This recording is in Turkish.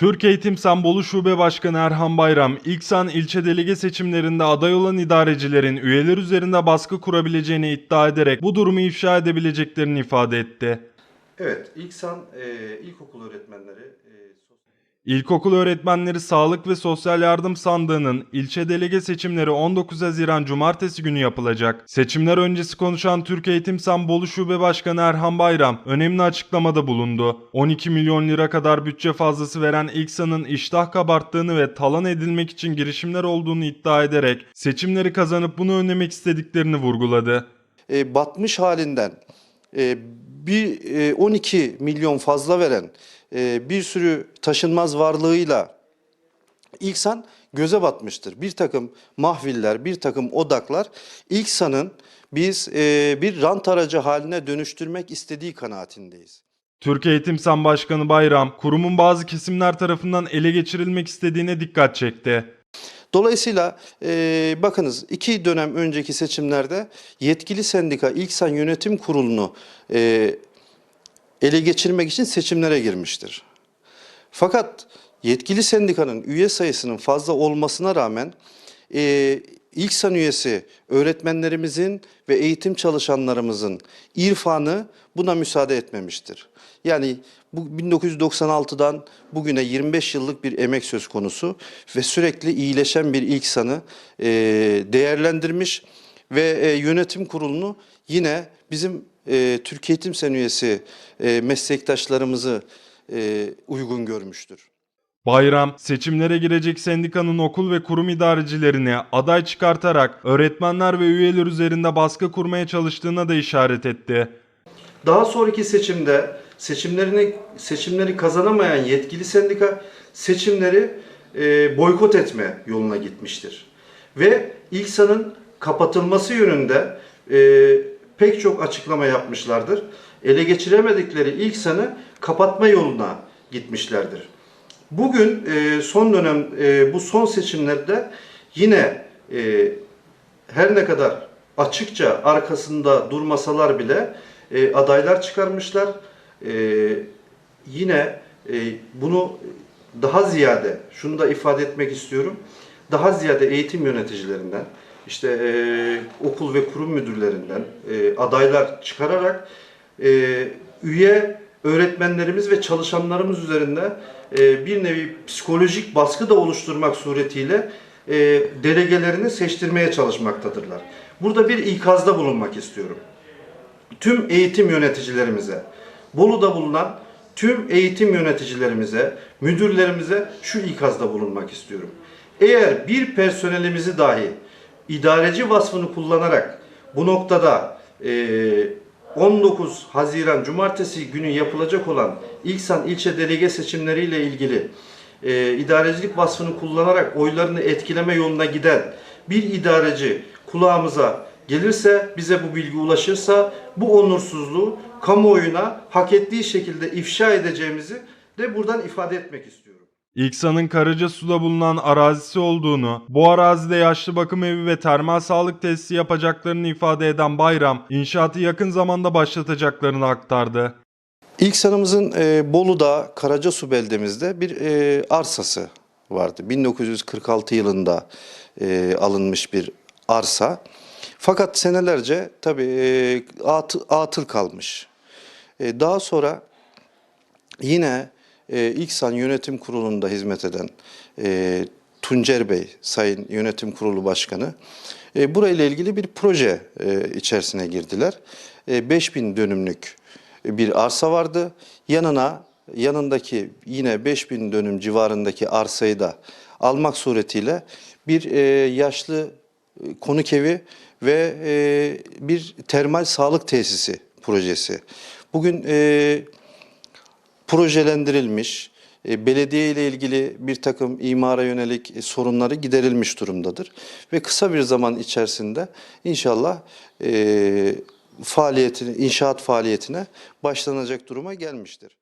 Türk Eğitim Sen Bolu Şube Başkanı Erhan Bayram, İlksan ilçe delege seçimlerinde aday olan idarecilerin üyeler üzerinde baskı kurabileceğini iddia ederek bu durumu ifşa edebileceklerini ifade etti. Evet, İlksan e, ilkokul öğretmenleri e, İlkokul öğretmenleri Sağlık ve Sosyal Yardım Sandığı'nın ilçe delege seçimleri 19 Haziran Cumartesi günü yapılacak. Seçimler öncesi konuşan Türk Eğitim Sen Bolu Şube Başkanı Erhan Bayram önemli açıklamada bulundu. 12 milyon lira kadar bütçe fazlası veren İlksan'ın iştah kabarttığını ve talan edilmek için girişimler olduğunu iddia ederek seçimleri kazanıp bunu önlemek istediklerini vurguladı. e, batmış halinden bir e, 12 milyon fazla veren e, bir sürü taşınmaz varlığıyla İlksan göze batmıştır. Bir takım mahviller, bir takım odaklar İlksan'ın biz e, bir rant aracı haline dönüştürmek istediği kanaatindeyiz. Türk Eğitim Sen Başkanı Bayram, kurumun bazı kesimler tarafından ele geçirilmek istediğine dikkat çekti. Dolayısıyla e, bakınız iki dönem önceki seçimlerde yetkili sendika İlksan Yönetim Kurulu'nu e, ele geçirmek için seçimlere girmiştir. Fakat yetkili sendikanın üye sayısının fazla olmasına rağmen e, İlksan üyesi öğretmenlerimizin ve eğitim çalışanlarımızın irfanı buna müsaade etmemiştir. Yani bu 1996'dan bugüne 25 yıllık bir emek söz konusu ve sürekli iyileşen bir İlksan'ı e, değerlendirmiş ve e, yönetim kurulunu yine bizim e, Türkiye Eğitim Sen üyesi e, meslektaşlarımızı e, uygun görmüştür. Bayram, seçimlere girecek sendikanın okul ve kurum idarecilerini aday çıkartarak öğretmenler ve üyeler üzerinde baskı kurmaya çalıştığına da işaret etti. Daha sonraki seçimde seçimlerini seçimleri kazanamayan yetkili sendika seçimleri e, boykot etme yoluna gitmiştir. Ve İlksan'ın kapatılması yönünde e, pek çok açıklama yapmışlardır. Ele geçiremedikleri İlksan'ı kapatma yoluna gitmişlerdir. Bugün e, son dönem e, bu son seçimlerde yine e, her ne kadar açıkça arkasında durmasalar bile e, adaylar çıkarmışlar. E, yine e, bunu daha ziyade, şunu da ifade etmek istiyorum, daha ziyade eğitim yöneticilerinden, işte e, okul ve kurum müdürlerinden e, adaylar çıkararak e, üye öğretmenlerimiz ve çalışanlarımız üzerinde e, bir nevi psikolojik baskı da oluşturmak suretiyle e, delegelerini seçtirmeye çalışmaktadırlar. Burada bir ikazda bulunmak istiyorum. Tüm eğitim yöneticilerimize, Bolu'da bulunan tüm eğitim yöneticilerimize, müdürlerimize şu ikazda bulunmak istiyorum. Eğer bir personelimizi dahi idareci vasfını kullanarak bu noktada e, 19 Haziran Cumartesi günü yapılacak olan İlksan ilçe delege seçimleriyle ilgili e, idarecilik vasfını kullanarak oylarını etkileme yoluna giden bir idareci kulağımıza gelirse, bize bu bilgi ulaşırsa bu onursuzluğu kamuoyuna hak ettiği şekilde ifşa edeceğimizi de buradan ifade etmek istiyorum. İlksan'ın Karacasu'da bulunan arazisi olduğunu, bu arazide yaşlı bakım evi ve termal sağlık tesisi yapacaklarını ifade eden Bayram, inşaatı yakın zamanda başlatacaklarını aktardı. İlk sanımızın e, Bolu'da Karacasu beldemizde bir e, arsası vardı. 1946 yılında e, alınmış bir arsa. Fakat senelerce tabii e, atı- atıl kalmış. E, daha sonra yine e, İlksan Yönetim Kurulu'nda hizmet eden e, Tuncer Bey, Sayın Yönetim Kurulu Başkanı, e, burayla ilgili bir proje e, içerisine girdiler. E, 5000 dönümlük bir arsa vardı. Yanına, yanındaki yine 5000 dönüm civarındaki arsayı da almak suretiyle bir e, yaşlı e, konuk evi ve e, bir termal sağlık tesisi projesi. Bugün e, projelendirilmiş, e, belediye ile ilgili bir takım imara yönelik e, sorunları giderilmiş durumdadır. Ve kısa bir zaman içerisinde inşallah e, faaliyetini, inşaat faaliyetine başlanacak duruma gelmiştir.